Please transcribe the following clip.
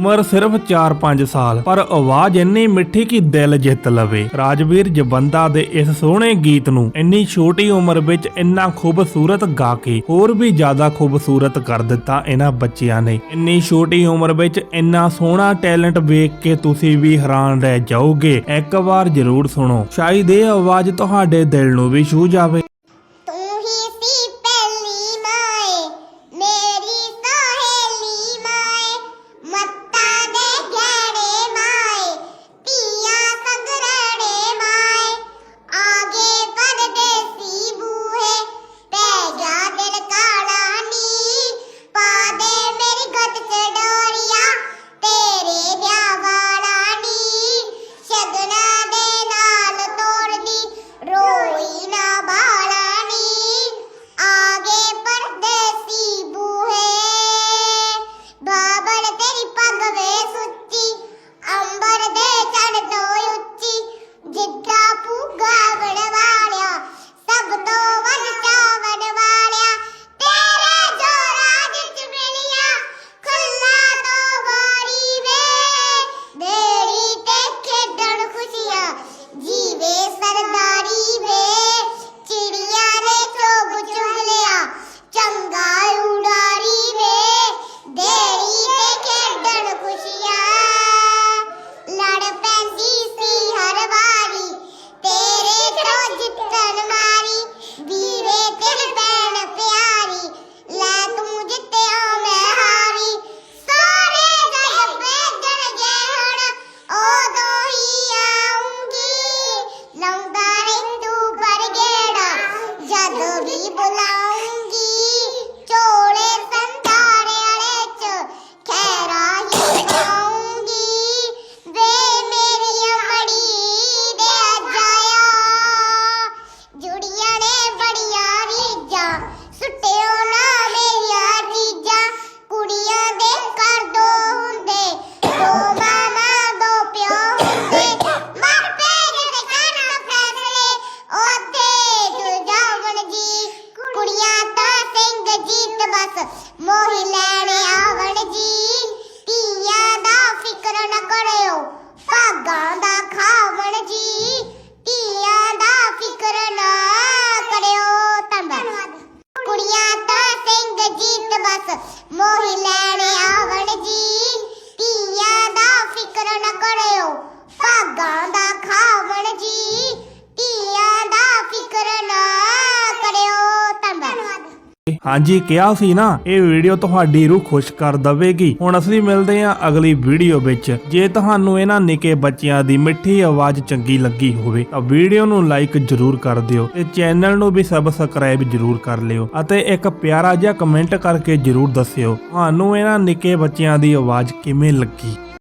ਉਮਰ ਸਿਰਫ 4-5 ਸਾਲ, ਪਰ ਆਵਾਜ਼ ਇੰਨੀ ਮਿੱਠੀ ਕਿ ਦਿਲ ਜਿੱਤ ਲਵੇ। ਰਾਜਵੀਰ ਜਬੰਦਾ ਦੇ ਇਸ ਸੋਹਣੇ ਗੀਤ ਨੂੰ ਇੰਨੀ ਛੋਟੀ ਉਮਰ ਵਿੱਚ ਇੰਨਾ ਖੂਬਸੂਰਤ ਗਾ ਕੇ ਹੋਰ ਵੀ ਜ਼ਿਆਦਾ ਖੂਬਸੂਰਤ ਕਰ ਦਿੱਤਾ ਇਹਨਾਂ ਬੱਚਿਆਂ ਨੇ। ਇੰਨੀ ਛੋਟੀ ਉਮਰ ਵਿੱਚ ਇੰਨਾ ਸੋਹਣਾ ਟੈਲੈਂਟ ਵੇਖ ਕੇ ਤੁਸੀਂ ਵੀ ਹੈਰਾਨ ਰਹਿ ਜਾਓਗੇ। ਇੱਕ ਵਾਰ ਜ਼ਰੂਰ ਸੁਣੋ। ਸ਼ਾਇਦ ਇਹ ਆਵਾਜ਼ ਤੁਹਾਡੇ ਦਿਲ ਨੂੰ ਵੀ ਛੂ ਜਾਵੇ। ਸੁੱਟਿਓ ਨਾ। ਧੰਨਵਾਦ ਹਾਂਜੀ, ਕਿਹਾ ਸੀ ਨਾ, ਇਹ ਵੀਡੀਓ ਤੁਹਾਡੀ ਰੂਹ ਖੁਸ਼ ਕਰ ਦਵੇਗੀ। ਹੁਣ ਅਸੀਂ ਮਿਲਦੇ ਹਾਂ ਅਗਲੀ ਵੀਡੀਓ ਵਿੱਚ। ਜੇ ਤੁਹਾਨੂੰ ਇਹਨਾਂ ਨਿੱਕੇ ਬੱਚਿਆਂ ਦੀ ਮਿੱਠੀ ਆਵਾਜ਼ ਚੰਗੀ ਲੱਗੀ ਹੋਵੇ, ਤਾਂ ਵੀਡੀਓ ਨੂੰ ਲਾਈਕ ਜ਼ਰੂਰ ਕਰ ਦਿਓ ਤੇ ਚੈਨਲ ਨੂੰ ਵੀ ਸਬਸਕ੍ਰਾਈਬ ਜ਼ਰੂਰ ਕਰ ਲਿਓ ਅਤੇ ਇੱਕ ਪਿਆਰਾ ਜਿਹਾ ਕਮੈਂਟ ਕਰਕੇ ਜ਼ਰੂਰ ਦੱਸਿਓ, ਤੁਹਾਨੂੰ ਇਹਨਾਂ ਨਿੱਕੇ ਬੱਚਿਆਂ ਦੀ ਆਵਾਜ਼ ਕਿਵੇਂ ਲੱਗੀ।